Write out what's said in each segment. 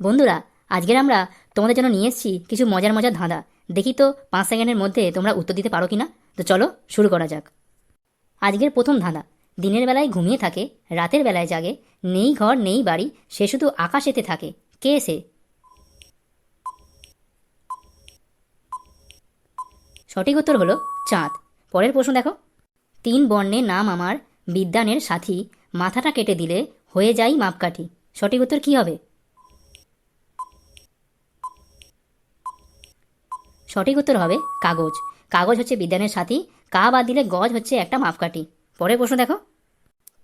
বন্ধুরা, আজকের আমরা তোমাদের জন্য নিয়ে এসেছি কিছু মজার মজার ধাঁধা। দেখি তো পাঁচ সেকেন্ডের মধ্যে তোমরা উত্তর দিতে পারো কি না তো চলো শুরু করা যাক। আজকের প্রথম ধাঁধা, দিনের বেলায় ঘুমিয়ে থাকে, রাতের বেলায় জাগে, নেই ঘর, নেই বাড়ি, সে শুধু আকাশেতে থাকে। কে সে? সঠিক উত্তর হলো চাঁদ। পরের প্রশ্ন দেখো। তিন বর্ণের নাম আমার, বিদ্যানের সাথী, মাথাটা কেটে দিলে হয়ে যাই মাপকাঠি। সঠিক উত্তর কি হবে? সঠিক উত্তর হবে কাগজ। কাগজ হচ্ছে বিজ্ঞানের সাথী। কা বাদ দিলে গজ হচ্ছে একটা মাপকাঠি। পরের প্রশ্ন দেখো।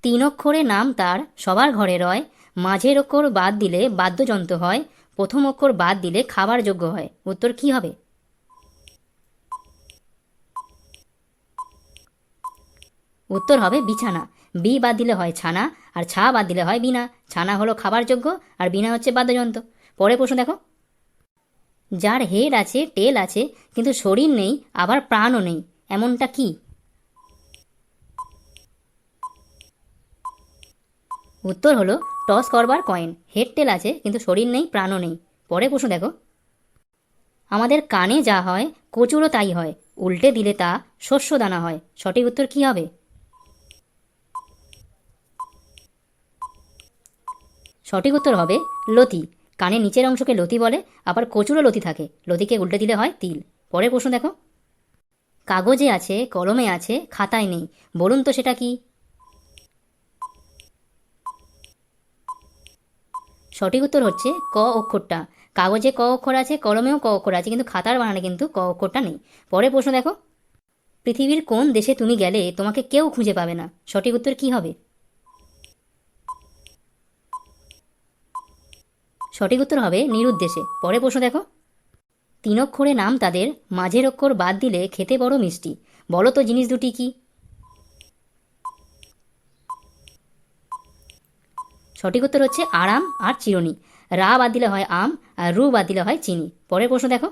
তিন অক্ষরে নাম তার, সবার ঘরে রয়। মাঝের অক্ষর বাদ দিলে বাদ্যযন্ত্র হয়। প্রথম অক্ষর বাদ দিলে খাবার যোগ্য হয়। উত্তর কি হবে? উত্তর হবে বিছানা। বি বাদ দিলে হয় ছানা, আর ছা বাদ দিলে হয় বিনা। ছানা হলো খাবার যোগ্য, আর বিনা হচ্ছে বাদ্যযন্ত্র। পরে প্রশ্ন দেখো। যার হেড আছে, টেল আছে, কিন্তু শরীর নেই, আবার প্রাণও নেই। এমনটা কি? উত্তর হলো, টস করবার কয়েন। হেড, টেল আছে, কিন্তু শরীর নেই, প্রাণও নেই। পরে প্রশ্ন দেখো। আমাদের কানে যা হয়, কচুরও তাই হয়। উল্টে দিলে তা শস্য দানা হয়। সঠিক উত্তর কি হবে? সঠিক উত্তর হবে লতি। কানের নিচের অংশকে লতি বলে, আবার কচুরও লতি থাকে। লতিকে উল্টে দিলে হয় তিল। পরের প্রশ্ন দেখো। কাগজে আছে, কলমে আছে, খাতায় নেই। বলুন তো সেটা কি? সঠিক উত্তর হচ্ছে ক অক্ষরটা। কাগজে ক অক্ষর আছে, কলমেও ক অক্ষর আছে, কিন্তু খাতার বানানে কিন্তু ক অক্ষরটা নেই। পরের প্রশ্ন দেখো। পৃথিবীর কোন দেশে তুমি গেলে তোমাকে কেউ খুঁজে পাবে না? সঠিক উত্তর কি হবে? সঠিক উত্তর হবে নিরুদ্দেশে। পরে প্রশ্ন দেখো। তিন অক্ষরে নাম তাদের, মাঝের অক্ষর বাদ দিলে খেতে বড় মিষ্টি। বলো তো জিনিস দুটি কি? সঠিক উত্তর হচ্ছে আরাম আর চিরুনি। রা বাদ দিলে হয় আম, আর রু বাদ দিলে হয় চিনি। পরের প্রশ্ন দেখো।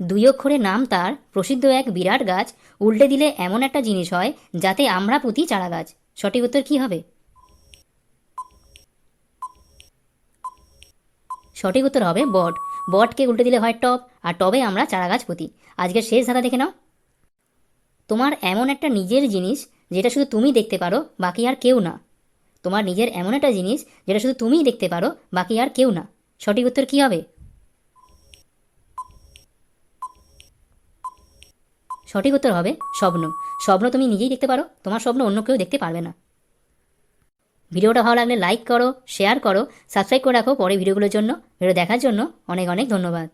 দুই অক্ষরে নাম তার, প্রসিদ্ধ এক বিরাট গাছ, উল্টে দিলে এমন একটা জিনিস হয় যাতে আমরা পুঁতি চারা গাছ সঠিক উত্তর কি হবে? সঠিক উত্তর হবে বট। বটকে উল্টে দিলে হয় টপ, আর টবে আমরা চারা গাছ পুঁতি। আজকের শেষ ধাঁধা দেখে নাও। তোমার এমন একটা নিজের জিনিস যেটা শুধু তুমি দেখতে পারো, বাকি আর কেউ না। তোমার নিজের এমন একটা জিনিস যেটা শুধু তুমিই দেখতে পারো, বাকি আর কেউ না। সঠিক উত্তর কি হবে? সঠিক উত্তর হবে স্বপ্ন। স্বপ্ন তুমি নিজেই দেখতে পারো, তোমার স্বপ্ন অন্য কেউ দেখতে পারবে না। ভিডিওটা ভালো লাগলে লাইক করো শেয়ার করো সাবস্ক্রাইব করে রাখো পরে ভিডিওগুলোর জন্য। ভিডিও দেখার জন্য অনেক অনেক ধন্যবাদ।